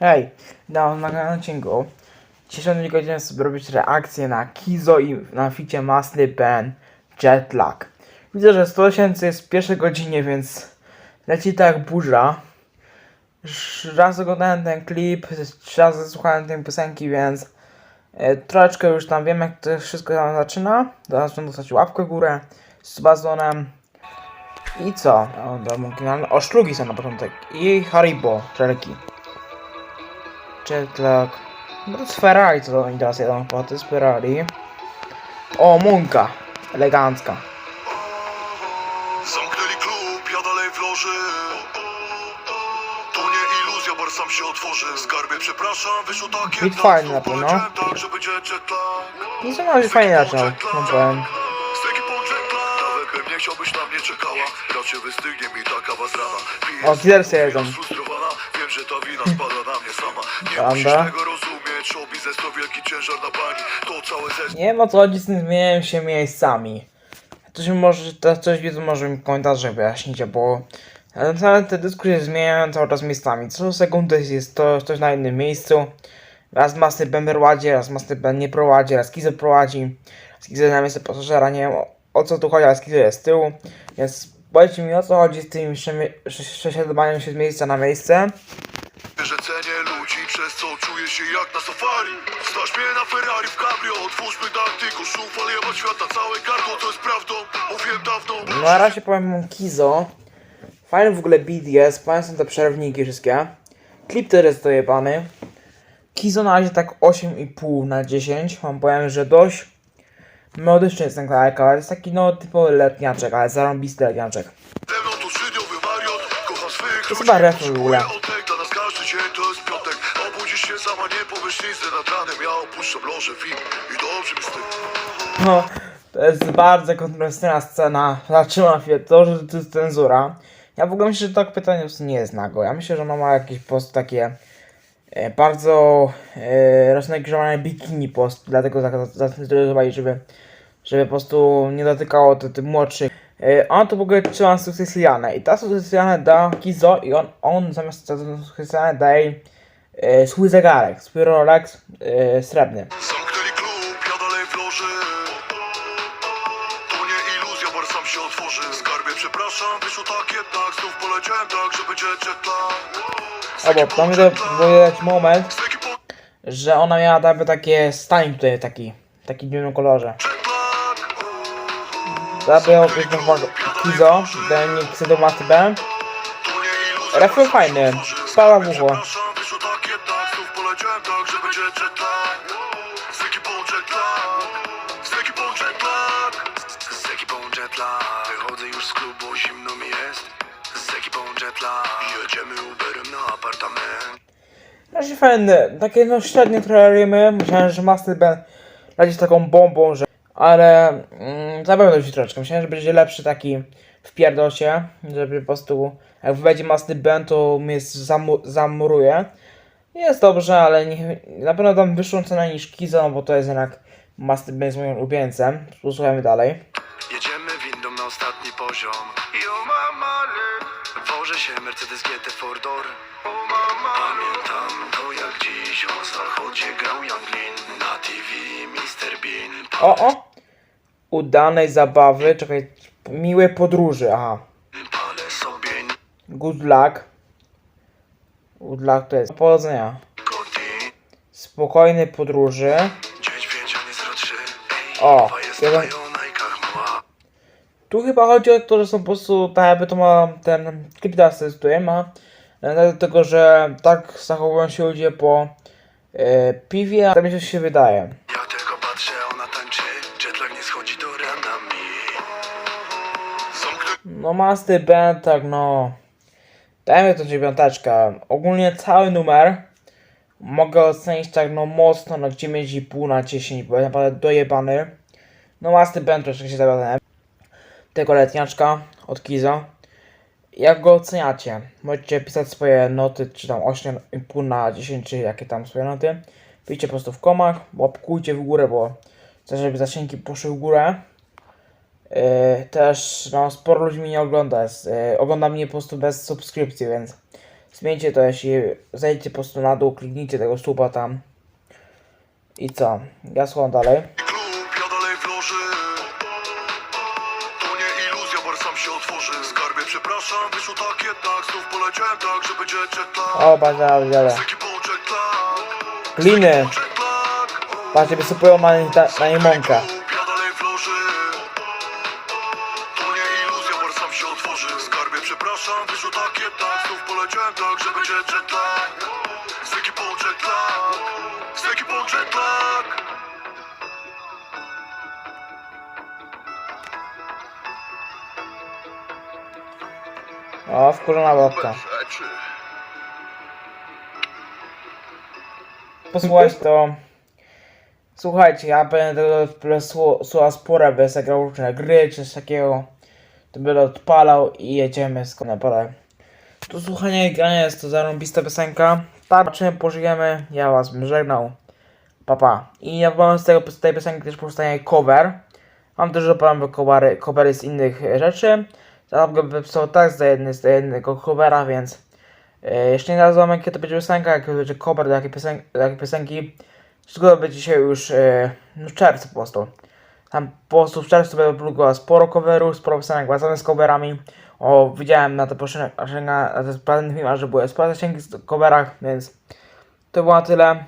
Hej, na nagrałem odcinku. Dzisiejszą godzinę sobie robić na Kizo i na ficie Masny Ben Jetlag. Widzę, że 100 tysięcy jest w pierwszej godzinie, więc leci tak burza. Raz oglądałem ten klip, razy słuchałem tej piosenki, więc e, troszeczkę już tam wiem jak to wszystko tam zaczyna. Teraz będę dostać łapkę w górę z bazonem. I co? O, dobra, o szlugi są na początek. I Haribo, czerki. Jetlag. No to jest Ferrari, co oni teraz jedą po to jest Ferrari. O, Munka. Elegancka. Zamknęli klub, ja dalej w loży To nie iluzja, bar sam się otworzy Skarbie, przepraszam, wyszło takie Bit fajny na pewno. Powiedziałem tak, że No co może fajnie zaczął, no powiem. Chciałbyś na mnie czekała Raczej wystygnie mi taka was rana Piję O, sobie, jedzą. sfrustrowana Wiem, że ta wina spada na mnie sama Nie Prawda? musisz tego rozumieć biznes to wielki ciężar na pani To całe Nie wiem o co chodzi z tym zmieniają się miejscami. Ktoś mi może, to coś wiedzą, może mi w komentarzach wyjaśnicie, bo e, całe te dyskusje zmieniają cały czas miejscami. Co sekundę jest to ktoś na innym miejscu. Raz Master Ben prowadzi, raz Master Ben nie prowadzi, raz Kizo prowadzi, raz Kizo na miejsce pasażera, nie wiem o, co tu chodzi, ale Kizo jest z tyłu. Więc powiedzcie mi o co chodzi z tym przemie- prze- przesiadywaniem się z miejsca na miejsce. że cenię ludzi, przez co czuję się jak na safari Stać mnie na Ferrari w cabrio, otwórzmy taktyku Szuf, ale jebać świata, całe gardło, to jest prawdą Mówiłem dawno No na razie powiem Kizo. Fajny w ogóle beat jest, fajne są te przerwniki wszystkie. Klip też jest dojebany. Kizo na razie tak 8,5 na 10. Wam powiem, że dość melodyczny jest ten kawałek, ale jest taki no typowy letniaczek, ale zarąbisty letniaczek. To To chyba refren w ogóle. Jest No, to jest bardzo kontrowersyjna scena. Zatrzymam chwilę, to, że to jest cenzura. Ja w ogóle myślę, że to pytanie nie jest nago. Ja myślę, że ona ma jakieś po prostu takie bardzo e, roznegliżowane bikini post, dlatego zacentralizowali, żeby, żeby po prostu nie dotykało tych młodszych. E, on to w ogóle trzyma sukcesjane i ta sukcesjana da Kizo i on, on zamiast sukcesjana daje e, swój zegarek, swój Rolex e, srebrny. Skarbie, przepraszam, wyszło tak jednak Znów poleciałem tak, że będzie jetlag Albo tam to jetlag. powiedzieć moment, że ona miała jakby takie stań tutaj taki, taki w dziwnym kolorze. uwagę Kizo, ten nie chce do Maty B. Refren fajny, spała w ucho. tak tak, że będzie jetlag Z ekipą jetlag już z klubu, zimno mi jest Z ekipą jetlag Jedziemy Uberem na apartament Znaczy fajne, takie no średnie trochę rymy. Myślałem, że Master Ben leci taką bombą, że... Ale mm, zabawiam się troszeczkę. Myślałem, że będzie lepszy taki w pierdocie, żeby po prostu jak wejdzie Master Ben, to mnie zamu zamuruje. Jest dobrze, ale nie, na pewno dam wyższą cenę niż Kizo, no bo to jest jednak Master Ben jest moim ulubieńcem. Posłuchajmy dalej. Jedziemy Wożę się Mercedes GT mama Pamiętam to jak dziś O zachodzie grał Na TV Mr. Bean O, o! Udanej zabawy, czekaj, miłej podróży, aha. Palę sobie Good luck. Good luck to jest powodzenia. nikotin Spokojnej podróży. Dzień święcia nie 03 Ej, O, jeden- Tu chyba chodzi o to, że są po prostu, tak jakby to ma ten klip teraz testuję, ma e, dlatego, że tak zachowują się ludzie po e, piwie, a tak mi się się wydaje. Ja tylko patrzę, ona tańczy Jetlag nie schodzi do ranami Zamknę No Master Band, tak no. Dajmy to dziewiąteczkę. Ogólnie cały numer mogę ocenić tak no mocno na 9,5 na 10, bo jest naprawdę dojebany. No Master Band troszkę się zawiodłem. Tego letniaczka od Kizo. Jak go oceniacie? Możecie pisać swoje noty, czy tam 8,5 na 10, czy jakie tam swoje noty. Piszcie po prostu w komach, łapkujcie w górę, bo chcę, żeby zasięgi poszły w górę. Yy, też no, sporo ludzi mnie nie ogląda. Yy, ogląda mnie po prostu bez subskrypcji, więc Zmieńcie to, jeśli zejdźcie po prostu na dół, kliknijcie tego słupa tam. I co? Ja słucham dalej. Sam się otworzy. Skarbie, przepraszam, wyszło tak jednak Znów poleciałem tak, że będzie jetlag O, bardzo ekipą jetlag Gliny. Na, na tak jednak Znów poleciałem tak, że będzie jetlag Z ekipą jetlag Z ekipą jetlag O, wkurzona. Rzeczy Posłuchać to. Słuchajcie, ja będę tego słowa spora, by zagrał różne gry czy coś takiego. To będę odpalał i jedziemy z konepole. Do słuchania i grania jest to zarąbista piosenka. Tak, czym pożyjemy, ja was bym żegnał. Papa. I ja wam z, tego, z tej piosenki też powstanie cover. Mam też opowiem covery, covery z innych rzeczy. Zaraz go wypisał tak z jednej, z jednego covera, więc e, jeszcze nie nazwałem jakie to będzie piosenka, jaki to będzie cover do jakiej, piosen do piosenki. Wszystko będzie dzisiaj już e, no w czerwcu po prostu. Tam po prostu w czerwcu będę było sporo coverów, sporo piosenek wracamy z coverami. O, widziałem na te poprzednie na te filmach, że były sporo zasięgi w coverach, więc to było na tyle.